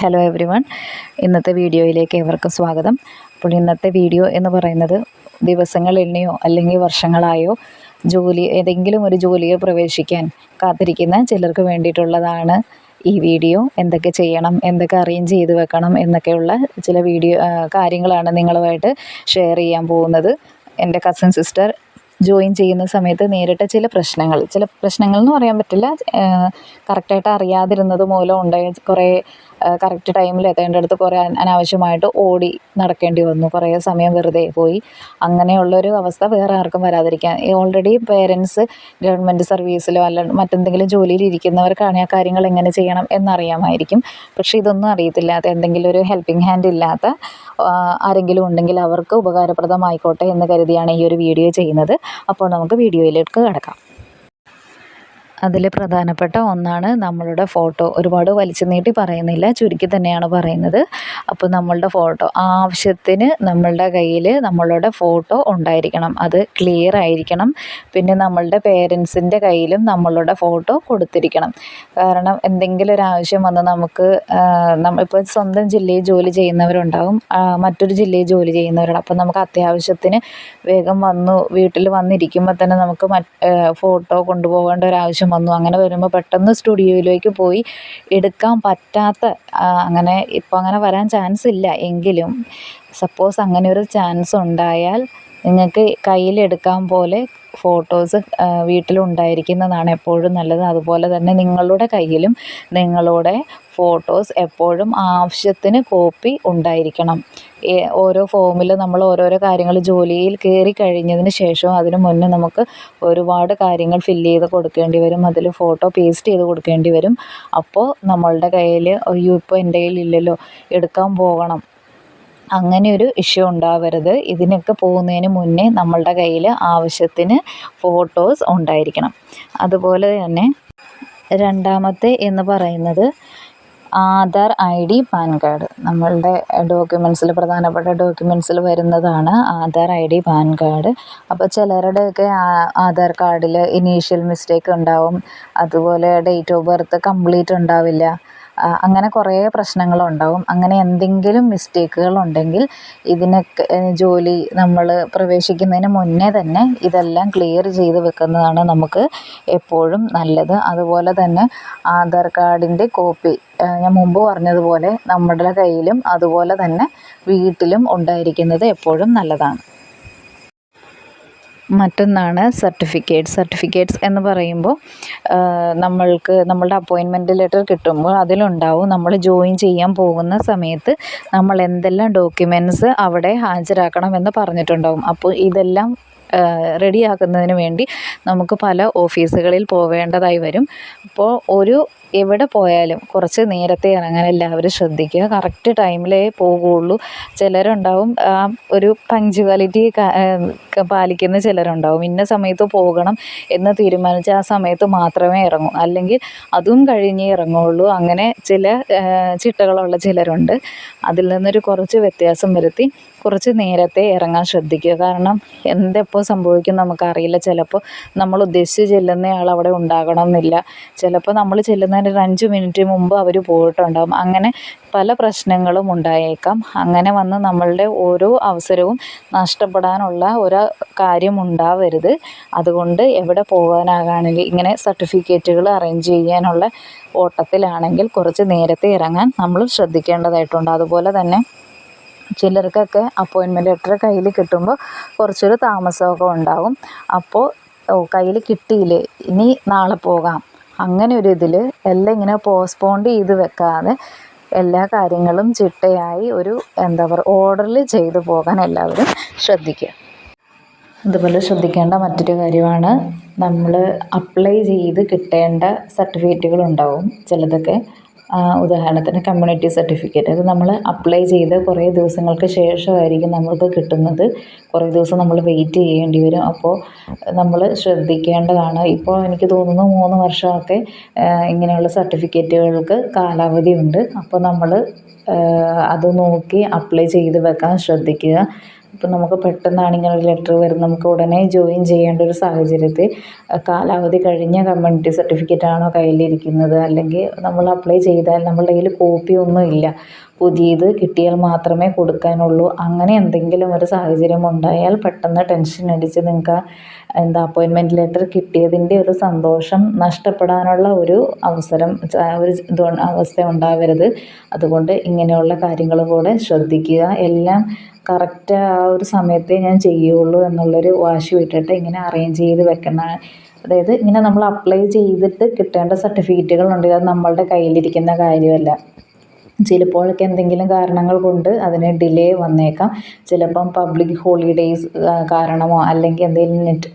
Hello every one ഇന്നത്തെ വീഡിയോയിലേക്ക് ഏവർക്കും സ്വാഗതം. അപ്പോൾ ഇന്നത്തെ വീഡിയോ എന്ന് പറയുന്നത് ദിവസങ്ങൾ എണ്ണിയോ അല്ലെങ്കിൽ വർഷങ്ങളായോ ജോലി ഏതെങ്കിലും ഒരു ജോലിയെ പ്രവേശിക്കാൻ കാത്തിരിക്കുന്ന ചിലർക്ക് വേണ്ടിയിട്ടുള്ളതാണ് ഈ വീഡിയോ. എന്തൊക്കെ ചെയ്യണം എന്തൊക്കെ അറേഞ്ച് ചെയ്ത് വെക്കണം എന്നൊക്കെയുള്ള ചില വീഡിയോ കാര്യങ്ങളാണ് നിങ്ങളുമായിട്ട് ഷെയർ ചെയ്യാൻ പോകുന്നത്. എന്റെ കസിൻ സിസ്റ്റർ ജോയിൻ ചെയ്യുന്ന സമയത്ത് നേരിട്ട ചില പ്രശ്നങ്ങൾ ചില പ്രശ്നങ്ങൾ എന്ന് പറയാൻ പറ്റില്ല. കറക്റ്റായിട്ട് അറിയാതിരുന്നത് മൂലം ഉണ്ടായ കുറേ കറക്റ്റ് ടൈമിൽ എത്തേണ്ടടുത്ത് കുറേ അന- അനാവശ്യമായിട്ട് ഓടി നടക്കേണ്ടി വന്നു. കുറേ സമയം വെറുതെ പോയി. അങ്ങനെയുള്ളൊരു അവസ്ഥ വേറെ ആർക്കും വരാതിരിക്കാൻ. ഓൾറെഡി പേരൻസ് ഗവൺമെന്റ് സർവീസിലോ അല്ല മറ്റെന്തെങ്കിലും ജോലിയിൽ ഇരിക്കുന്നവർക്കാണ് ആ കാര്യങ്ങൾ എങ്ങനെ ചെയ്യണം എന്നറിയാമായിരിക്കും. പക്ഷെ ഇതൊന്നും അറിയത്തില്ലാത്ത എന്തെങ്കിലും ഒരു ഹെൽപ്പിംഗ് ഹാൻഡ് ഇല്ലാത്ത ആരെങ്കിലും ഉണ്ടെങ്കിൽ അവർക്ക് ഉപകാരപ്രദമായിക്കോട്ടെ എന്ന് കരുതിയാണ് ഈ ഒരു വീഡിയോ ചെയ്യുന്നത്. അപ്പോൾ നമുക്ക് വീഡിയോയിലേക്ക് കിടക്കാം. അതിൽ പ്രധാനപ്പെട്ട ഒന്നാണ് നമ്മളുടെ ഫോട്ടോ. ഒരുപാട് വലിച്ചു നീട്ടി പറയുന്നില്ല ചുരുക്കി തന്നെയാണ് പറയുന്നത്. അപ്പോൾ നമ്മളുടെ ഫോട്ടോ ആവശ്യത്തിന് നമ്മളുടെ കയ്യിൽ നമ്മളുടെ ഫോട്ടോ ഉണ്ടായിരിക്കണം. അത് ക്ലിയർ ആയിരിക്കണം. പിന്നെ നമ്മളുടെ പേരൻസിന്റെ കയ്യിലും നമ്മളുടെ ഫോട്ടോ കൊടുത്തിരിക്കണം. കാരണം എന്തെങ്കിലും ഒരു ആവശ്യം വന്ന് നമുക്ക് നമ്മൾ ഇപ്പോൾ സ്വന്തം ജില്ലയിൽ ജോലി ചെയ്യുന്നവരുണ്ടാവും. മറ്റൊരു ജില്ലയിൽ ജോലി ചെയ്യുന്നവരുണ്ട് അപ്പോൾ നമുക്ക് അത്യാവശ്യത്തിന് വേഗം വന്നു വീട്ടിൽ വന്നിരിക്കുമ്പോൾ തന്നെ നമുക്ക് ഫോട്ടോ കൊണ്ടുപോകേണ്ട ഒരു ആവശ്യം വന്നു. അങ്ങനെ വരുമ്പോൾ പെട്ടെന്ന് സ്റ്റുഡിയോയിലേക്ക് പോയി എടുക്കാൻ പറ്റാത്ത അങ്ങനെ ഇപ്പോൾ അങ്ങനെ വരാൻ ചാൻസ് ഇല്ല. എങ്കിലും സപ്പോസ് അങ്ങനെ ഒരു ചാൻസ് ഉണ്ടായാൽ നിങ്ങൾക്ക് കയ്യിലെടുക്കാൻ പോലെ ഫോട്ടോസ് വീട്ടിലുണ്ടായിരിക്കുന്നതാണ് എപ്പോഴും നല്ലത്. അതുപോലെ തന്നെ നിങ്ങളുടെ കയ്യിലും നിങ്ങളുടെ ഫോട്ടോസ് എപ്പോഴും ആവശ്യത്തിന് കോപ്പി ഉണ്ടായിരിക്കണം. ഓരോ ഫോമിൽ നമ്മൾ ഓരോരോ കാര്യങ്ങൾ ജോലിയിൽ കയറി കഴിഞ്ഞതിന് ശേഷവും അതിന് മുന്നേ നമുക്ക് ഒരുപാട് കാര്യങ്ങൾ ഫില്ല് ചെയ്ത് കൊടുക്കേണ്ടി വരും. അതിൽ ഫോട്ടോ പേസ്റ്റ് ചെയ്ത് കൊടുക്കേണ്ടി വരും. അപ്പോൾ നമ്മളുടെ കയ്യിൽ അയ്യോ ഇപ്പോൾ എന്റെ കയ്യിലില്ലല്ലോ എടുക്കാൻ പോകണം. അങ്ങനെ ഒരു ഇഷ്യൂ ഉണ്ടാവരുത്. ഇതിനൊക്കെ പോകുന്നതിന് മുന്നേ നമ്മളുടെ കയ്യിൽ ആവശ്യത്തിന് ഫോട്ടോസ് ഉണ്ടായിരിക്കണം. അതുപോലെ തന്നെ രണ്ടാമത്തെ എന്ന് പറയുന്നത് Aadhaar I D PAN card. നമ്മളുടെ ഡോക്യുമെൻസിൽ പ്രധാനപ്പെട്ട ഡോക്യുമെൻസിൽ വരുന്നതാണ് Aadhaar I D PAN card. അപ്പോൾ ചിലരുടെയൊക്കെ ആധാർ കാർഡിൽ ഇനീഷ്യൽ മിസ്റ്റേക്ക് ഉണ്ടാവും. അതുപോലെ ഡേറ്റ് ഓഫ് ബർത്ത് കംപ്ലീറ്റ് ഉണ്ടാവില്ല. അങ്ങനെ കുറേ പ്രശ്നങ്ങളുണ്ടാവും. അങ്ങനെ എന്തെങ്കിലും മിസ്റ്റേക്കുകൾ ഉണ്ടെങ്കിൽ ഇതിനൊക്കെ ജോലി നമ്മൾ പ്രവേശിക്കുന്നതിന് മുന്നേ തന്നെ ഇതെല്ലാം ക്ലിയർ ചെയ്ത് വെക്കുന്നതാണ് നമുക്ക് എപ്പോഴും നല്ലത്. അതുപോലെ തന്നെ ആധാർ കാർഡിന്റെ കോപ്പി ഞാൻ മുമ്പ് പറഞ്ഞതുപോലെ നമ്മുടെ കയ്യിലും അതുപോലെ തന്നെ വീട്ടിലും ഉണ്ടായിരിക്കുന്നത് എപ്പോഴും നല്ലതാണ്. മറ്റൊന്നാണ് സർട്ടിഫിക്കറ്റ്സ് സർട്ടിഫിക്കറ്റ്സ് എന്ന് പറയുമ്പോൾ നമ്മൾക്ക് നമ്മളുടെ അപ്പോയിൻമെന്റ് ലെറ്റർ കിട്ടുമ്പോൾ അതിലുണ്ടാവും നമ്മൾ ജോയിൻ ചെയ്യാൻ പോകുന്ന സമയത്ത് നമ്മൾ എന്തെല്ലാം ഡോക്യുമെന്റ്സ് അവിടെ ഹാജരാക്കണം എന്ന് പറഞ്ഞിട്ടുണ്ടാവും. അപ്പോൾ ഇതെല്ലാം റെഡിയാക്കുന്നതിന് വേണ്ടി നമുക്ക് പല ഓഫീസുകളിൽ പോവേണ്ടതായി വരും. അപ്പോൾ ഒരു എവിടെ പോയാലും കുറച്ച് നേരത്തെ ഇറങ്ങാൻ എല്ലാവരും ശ്രദ്ധിക്കുക. കറക്റ്റ് ടൈമിലേ പോകുള്ളൂ ചിലരുണ്ടാവും ആ ഒരു പങ്ക്ച്വാലിറ്റി പാലിക്കുന്ന ചിലരുണ്ടാവും. ഇന്ന സമയത്ത് പോകണം എന്ന് തീരുമാനിച്ച് ആ സമയത്ത് മാത്രമേ ഇറങ്ങൂ. അല്ലെങ്കിൽ അതും കഴിഞ്ഞേ ഇറങ്ങുള്ളൂ അങ്ങനെ ചില ചിട്ടകളുള്ള ചിലരുണ്ട്. അതിൽ നിന്നൊരു കുറച്ച് വ്യത്യാസം വരുത്തി കുറച്ച് നേരത്തെ ഇറങ്ങാൻ ശ്രദ്ധിക്കുക. കാരണം എന്തെപ്പോൾ സംഭവിക്കും നമുക്കറിയില്ല. ചിലപ്പോൾ നമ്മൾ ഉദ്ദേശിച്ച് ചെല്ലുന്നയാൾ അവിടെ ഉണ്ടാകണം എന്നില്ല ചിലപ്പോൾ നമ്മൾ ഒരു അഞ്ച് മിനിറ്റ് മുമ്പ് അവർ പോയിട്ടുണ്ടാകും അങ്ങനെ പല പ്രശ്നങ്ങളും ഉണ്ടായേക്കാം. അങ്ങനെ വന്ന് നമ്മളുടെ ഓരോ അവസരവും നഷ്ടപ്പെടാനുള്ള ഒരു കാര്യം ഉണ്ടാവരുത്. അതുകൊണ്ട് എവിടെ പോകാനാകാണെങ്കിൽ ഇങ്ങനെ സർട്ടിഫിക്കറ്റുകൾ അറേഞ്ച് ചെയ്യാനുള്ള ഓട്ടത്തിലാണെങ്കിൽ കുറച്ച് നേരത്തെ ഇറങ്ങാൻ നമ്മൾ ശ്രദ്ധിക്കേണ്ടതായിട്ടുണ്ട്. അതുപോലെ തന്നെ ചിലർക്കൊക്കെ അപ്പോയിൻമെന്റ് ലെറ്റർ കയ്യിൽ കിട്ടുമ്പോൾ കുറച്ചൊരു താമസമൊക്കെ ഉണ്ടാകും അപ്പോൾ കയ്യിൽ കിട്ടിയില്ലേ? ഇനി നാളെ പോകാം. അങ്ങനെ ഒരു ഇതിൽ എല്ലാം ഇങ്ങനെ പോസ്റ്റ്പോണ്ട് ചെയ്ത് വെക്കാതെ എല്ലാ കാര്യങ്ങളും ചിട്ടയായി ഒരു എന്താ പറയുക ഓർഡറിൽ ചെയ്തു പോകാൻ എല്ലാവരും ശ്രദ്ധിക്കുക. അതുപോലെ ശ്രദ്ധിക്കേണ്ട മറ്റൊരു കാര്യമാണ് നമ്മൾ അപ്ലൈ ചെയ്ത് കിട്ടേണ്ട സർട്ടിഫിക്കറ്റുകൾ ഉണ്ടാവും ചിലതൊക്കെ. ഉദാഹരണത്തിന് കമ്മ്യൂണിറ്റി സർട്ടിഫിക്കറ്റ് അത് നമ്മൾ അപ്ലൈ ചെയ്ത് കുറേ ദിവസങ്ങൾക്ക് ശേഷമായിരിക്കും നമ്മൾക്ക് കിട്ടുന്നത്. കുറേ ദിവസം നമ്മൾ വെയിറ്റ് ചെയ്യേണ്ടി വരും. അപ്പോൾ നമ്മൾ ശ്രദ്ധിക്കേണ്ടതാണ്. ഇപ്പോൾ എനിക്ക് തോന്നുന്നു മൂന്ന് വർഷമൊക്കെ ഇങ്ങനെയുള്ള സർട്ടിഫിക്കറ്റുകൾക്ക് കാലാവധിയുണ്ട് അപ്പോൾ നമ്മൾ അത് നോക്കി അപ്ലൈ ചെയ്ത് വെക്കാൻ ശ്രദ്ധിക്കുക. ഇപ്പം നമുക്ക് പെട്ടെന്നാണ് ഇങ്ങനെ ഒരു ലെറ്റർ വരുന്നത്. നമുക്ക് ഉടനെ ജോയിൻ ചെയ്യേണ്ട ഒരു സാഹചര്യത്തിൽ കാലാവധി കഴിഞ്ഞ കമ്മ്യൂണിറ്റി സർട്ടിഫിക്കറ്റ് ആണോ കയ്യിലിരിക്കുന്നത്? അല്ലെങ്കിൽ നമ്മൾ അപ്ലൈ ചെയ്താൽ നമ്മളുടെ കയ്യിൽ കോപ്പി ഒന്നും ഇല്ല. പുതിയത് കിട്ടിയാൽ മാത്രമേ കൊടുക്കാനുള്ളൂ. അങ്ങനെ എന്തെങ്കിലും ഒരു സാഹചര്യം ഉണ്ടായാൽ പെട്ടെന്ന് ടെൻഷൻ അടിച്ച് നിങ്ങൾക്ക് എന്താ അപ്പോയിൻമെന്റ് ലെറ്റർ കിട്ടിയതിന്റെ ഒരു സന്തോഷം നഷ്ടപ്പെടാനുള്ള ഒരു അവസരം ഒരു അവസ്ഥ ഉണ്ടാവരുത്. അതുകൊണ്ട് ഇങ്ങനെയുള്ള കാര്യങ്ങൾ കൂടെ ശ്രദ്ധിക്കുക. എല്ലാം കറക്റ്റ് ആ ഒരു സമയത്തേ ഞാൻ ചെയ്യുള്ളൂ എന്നുള്ളൊരു വാശി വിട്ടിട്ട് ഇങ്ങനെ അറേഞ്ച് ചെയ്ത് വെക്കുന്ന അതായത് ഇങ്ങനെ നമ്മൾ അപ്ലൈ ചെയ്തിട്ട് കിട്ടേണ്ട സർട്ടിഫിക്കറ്റുകളുണ്ട് അത് നമ്മളുടെ കയ്യിലിരിക്കുന്ന കാര്യമല്ല. ചിലപ്പോഴൊക്കെ എന്തെങ്കിലും കാരണങ്ങൾ കൊണ്ട് അതിന് ഡിലേ വന്നേക്കാം. ചിലപ്പം പബ്ലിക് ഹോളിഡേയ്സ് കാരണമോ അല്ലെങ്കിൽ എന്തെങ്കിലും നെറ്റ്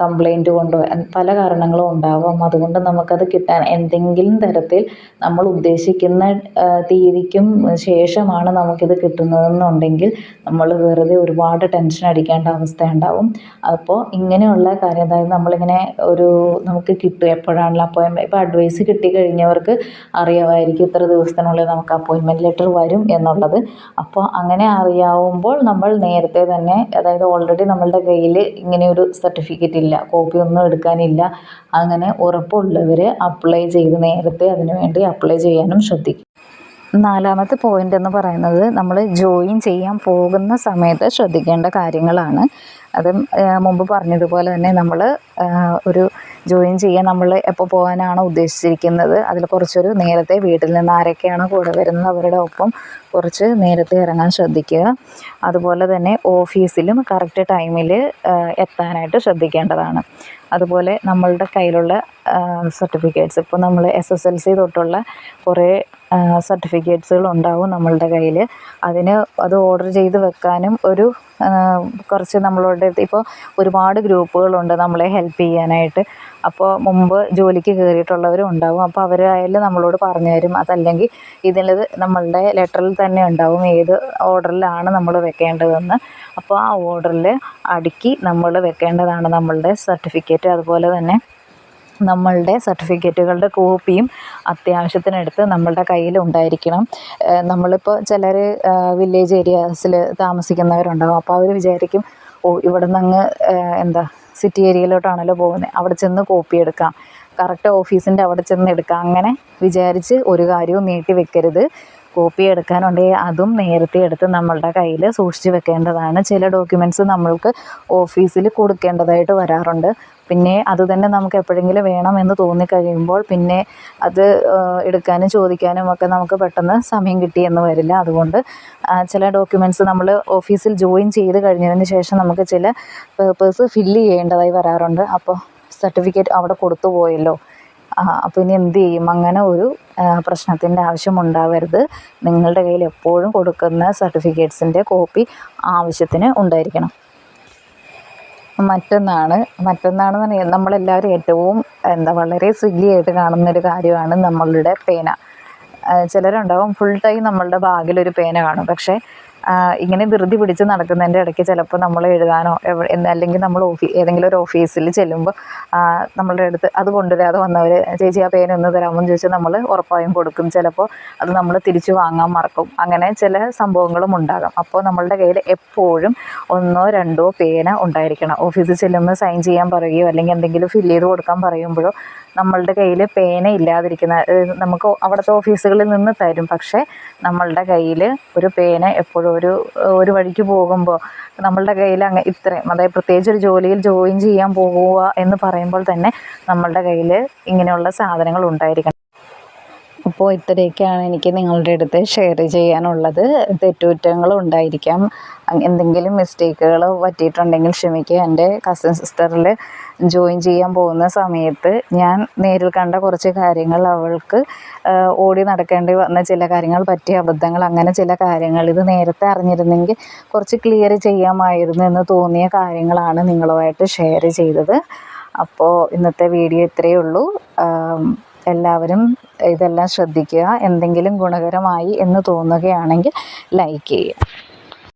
കംപ്ലൈന്റ് കൊണ്ടോ പല കാരണങ്ങളും ഉണ്ടാവാം. അതുകൊണ്ട് നമുക്കത് കിട്ടാൻ എന്തെങ്കിലും തരത്തിൽ നമ്മൾ ഉദ്ദേശിക്കുന്ന തീയതിക്കും ശേഷമാണ് നമുക്കിത് കിട്ടുന്നതെന്നുണ്ടെങ്കിൽ നമ്മൾ വെറുതെ ഒരുപാട് ടെൻഷൻ അടിക്കേണ്ട അവസ്ഥ ഉണ്ടാവും. അപ്പോൾ ഇങ്ങനെയുള്ള കാര്യം അതായത് നമ്മളിങ്ങനെ ഒരു നമുക്ക് കിട്ടും എപ്പോഴാണല്ലോ അപ്പോയിൻമെന്റ് ഇപ്പോൾ അഡ്വൈസ് കിട്ടിക്കഴിഞ്ഞവർക്ക് അറിയാമായിരിക്കും ഇത്ര ദിവസത്തിനുള്ളിൽ നമുക്ക് അപ്പോയിൻമെന്റ് ലെറ്റർ വരും എന്നുള്ളത്. അപ്പോൾ അങ്ങനെ അറിയാവുമ്പോൾ നമ്മൾ നേരത്തെ തന്നെ അതായത് ഓൾറെഡി നമ്മളുടെ കയ്യിൽ ഇങ്ങനെയൊരു സർട്ടിഫിക്കറ്റ് ഇല്ല കോപ്പി ഒന്നും എടുക്കാനില്ല. അങ്ങനെ ഉറപ്പുള്ളവർ അപ്ലൈ ചെയ്ത് നേരത്തെ അതിന് വേണ്ടി അപ്ലൈ ചെയ്യാനും ശ്രദ്ധിക്കും. നാലാമത്തെ പോയിന്റ് എന്ന് പറയുന്നത് നമ്മൾ ജോയിൻ ചെയ്യാൻ പോകുന്ന സമയത്ത് ശ്രദ്ധിക്കേണ്ട കാര്യങ്ങളാണ്. അത് മുമ്പ് പറഞ്ഞതുപോലെ തന്നെ നമ്മൾ ഒരു ജോയിൻ ചെയ്യാൻ നമ്മൾ എപ്പോൾ പോകാനാണോ ഉദ്ദേശിച്ചിരിക്കുന്നത് അതിൽ കുറച്ചൊരു നേരത്തെ വീട്ടിൽ നിന്ന് ആരൊക്കെയാണ് കൂടെ വരുന്നത് അവരുടെ ഒപ്പം കുറച്ച് നേരത്തെ ഇറങ്ങാൻ ശ്രദ്ധിക്കുക. അതുപോലെ തന്നെ ഓഫീസിലും കറക്റ്റ് ടൈമിൽ എത്താനായിട്ട് ശ്രദ്ധിക്കേണ്ടതാണ്. അതുപോലെ നമ്മളുടെ കയ്യിലുള്ള സർട്ടിഫിക്കറ്റ്സ്. ഇപ്പോൾ നമ്മൾ എസ് എസ് എൽ സി തൊട്ടുള്ള കുറേ സർട്ടിഫിക്കറ്റ്സുകൾ ഉണ്ടാവും നമ്മളുടെ കയ്യിൽ അതിന് അത് ഓർഡർ ചെയ്ത് വെക്കാനും ഒരു കുറച്ച് നമ്മളോട് ഇപ്പോൾ ഒരുപാട് ഗ്രൂപ്പുകളുണ്ട് നമ്മളെ ഹെൽപ്പ് ചെയ്യാനായിട്ട്. അപ്പോൾ മുമ്പ് ജോലിക്ക് കയറിയിട്ടുള്ളവരും ഉണ്ടാവും. അപ്പോൾ അവരായാലും നമ്മളോട് പറഞ്ഞു തരും. അതല്ലെങ്കിൽ ഇതിൽ നമ്മളുടെ ലെറ്ററിൽ തന്നെ ഉണ്ടാവും ഏത് ഓർഡറിലാണ് നമ്മൾ വെക്കേണ്ടതെന്ന്. അപ്പോൾ ആ ഓർഡറിൽ അടുക്കി നമ്മൾ വെക്കേണ്ടതാണ് നമ്മളുടെ സർട്ടിഫിക്കറ്റ്. അതുപോലെ തന്നെ നമ്മളുടെ സർട്ടിഫിക്കറ്റുകളുടെ കോപ്പിയും അത്യാവശ്യത്തിനെടുത്ത് നമ്മളുടെ കയ്യിൽ ഉണ്ടായിരിക്കണം. നമ്മളിപ്പോൾ ചിലർ വില്ലേജ് ഏരിയാസിൽ താമസിക്കുന്നവരുണ്ടാകും അപ്പോൾ അവർ വിചാരിക്കും ഓ ഇവിടെ നിന്ന് എന്താ സിറ്റി ഏരിയയിലോട്ടാണല്ലോ പോകുന്നത് അവിടെ ചെന്ന് കോപ്പി എടുക്കാം. കറക്റ്റ് ഓഫീസിന്റെ അവിടെ ചെന്ന് എടുക്കാം. അങ്ങനെ വിചാരിച്ച് ഒരു കാര്യവും നീട്ടി വെക്കരുത്. കോപ്പി എടുക്കാനുണ്ടെങ്കിൽ അതും നേരത്തെ എടുത്ത് നമ്മളുടെ കയ്യിൽ സൂക്ഷിച്ച് വെക്കേണ്ടതാണ്. ചില ഡോക്യുമെന്റ്സ് നമ്മൾക്ക് ഓഫീസിൽ കൊടുക്കേണ്ടതായിട്ട് വരാറുണ്ട്. പിന്നെ അത് തന്നെ നമുക്ക് എപ്പോഴെങ്കിലും വേണമെന്ന് തോന്നിക്കഴിയുമ്പോൾ പിന്നെ അത് എടുക്കാനും ചോദിക്കാനും ഒക്കെ നമുക്ക് പെട്ടെന്ന് സമയം കിട്ടിയെന്ന് വരില്ല. അതുകൊണ്ട് ചില ഡോക്യുമെന്റ്സ് നമ്മൾ ഓഫീസിൽ ജോയിൻ ചെയ്ത് കഴിഞ്ഞതിന് ശേഷം നമുക്ക് ചില പേപ്പേഴ്സ് ഫില്ല് ചെയ്യേണ്ടതായി വരാറുണ്ട്. അപ്പോൾ സർട്ടിഫിക്കറ്റ് അവിടെ കൊടുത്തു പോയല്ലോ. അപ്പോൾ ഇനി എന്ത് ചെയ്യും? അങ്ങനെ ഒരു പ്രശ്നത്തിന്റെ ആവശ്യമുണ്ടാവരുത് നിങ്ങളുടെ കയ്യിൽ എപ്പോഴും കൊടുക്കുന്ന സർട്ടിഫിക്കറ്റ്സിന്റെ കോപ്പി ആവശ്യത്തിന് ഉണ്ടായിരിക്കണം. മറ്റൊന്നാണ്. മറ്റൊന്നാണെന്ന് പറഞ്ഞാൽ നമ്മളെല്ലാവരും ഏറ്റവും എന്താ വളരെ സ്വിഗ്ഗിയായിട്ട് കാണുന്നൊരു കാര്യമാണ് നമ്മളുടെ പേന. ചിലരുണ്ടാവും ഫുൾ ടൈം നമ്മളുടെ ബാഗിലൊരു പേന കാണും. പക്ഷേ ഇങ്ങനെ ധൃതി പിടിച്ച് നടക്കുന്നതിന്റെ ഇടയ്ക്ക് ചിലപ്പോൾ നമ്മൾ എഴുതാനോ അല്ലെങ്കിൽ നമ്മൾ ഓഫീ ഏതെങ്കിലും ഒരു ഓഫീസിൽ ചെല്ലുമ്പോൾ നമ്മളുടെ അടുത്ത് അത് കൊണ്ടുവരാതെ വന്നവർ ചേച്ചി ആ പേന ഒന്ന് തരാമോ? എന്ന് ചോദിച്ചാൽ നമ്മൾ ഉറപ്പായും കൊടുക്കും. ചിലപ്പോൾ അത് നമ്മൾ തിരിച്ചു വാങ്ങാൻ മറക്കും. അങ്ങനെ ചില സംഭവങ്ങളും ഉണ്ടാകാം. അപ്പോൾ നമ്മളുടെ കയ്യിൽ എപ്പോഴും ഒന്നോ രണ്ടോ പേന ഉണ്ടായിരിക്കണം. ഓഫീസിൽ ചെല്ലുമ്പോൾ സൈൻ ചെയ്യാൻ പറയുകയോ അല്ലെങ്കിൽ എന്തെങ്കിലും ഫില്ല് ചെയ്ത് കൊടുക്കാൻ പറയുമ്പോഴോ നമ്മളുടെ കയ്യിൽ പേന ഇല്ലാതിരിക്കുന്ന നമുക്ക് അവിടുത്തെ ഓഫീസുകളിൽ നിന്ന് തരും. പക്ഷേ നമ്മളുടെ കയ്യിൽ ഒരു പേന എപ്പോഴും ഒരു ഒരു വഴിക്ക് പോകുമ്പോൾ നമ്മളുടെ കയ്യിൽ അങ്ങ് ഇത്രയും അതായത് പ്രത്യേകിച്ച് ഒരു ജോലിയിൽ ജോയിൻ ചെയ്യാൻ പോകുക എന്ന് പറയുമ്പോൾ തന്നെ നമ്മളുടെ കയ്യിൽ ഇങ്ങനെയുള്ള സാധനങ്ങൾ ഉണ്ടായിരിക്കണം. അപ്പോൾ ഇത്രയൊക്കെയാണ് എനിക്ക് നിങ്ങളുടെ അടുത്ത് ഷെയർ ചെയ്യാനുള്ളത്. തെറ്റുകുറ്റങ്ങളും ഉണ്ടായിരിക്കാം എന്തെങ്കിലും മിസ്റ്റേക്കുകൾ പറ്റിയിട്ടുണ്ടെങ്കിൽ ക്ഷമിക്കുക. എന്റെ കസിൻ സിസ്റ്ററിൽ ജോയിൻ ചെയ്യാൻ പോകുന്ന സമയത്ത് ഞാൻ നേരിൽ കണ്ട കുറച്ച് കാര്യങ്ങൾ അവൾക്ക് ഓടി നടക്കേണ്ടി വന്ന ചില കാര്യങ്ങൾ പറ്റിയ അബദ്ധങ്ങൾ അങ്ങനെ ചില കാര്യങ്ങൾ ഇത് നേരത്തെ അറിഞ്ഞിരുന്നെങ്കിൽ കുറച്ച് ക്ലിയർ ചെയ്യാമായിരുന്നു എന്ന് തോന്നിയ കാര്യങ്ങളാണ് നിങ്ങളുമായിട്ട് ഷെയർ ചെയ്തത്. അപ്പോൾ ഇന്നത്തെ വീഡിയോ ഇത്രയേ ഉള്ളൂ. എല്ലാവരും ഇതെല്ലാം ശ്രദ്ധിക്കുക എന്തെങ്കിലും ഗുണകരമായി എന്ന് തോന്നുകയാണെങ്കിൽ ലൈക്ക് ചെയ്യുക.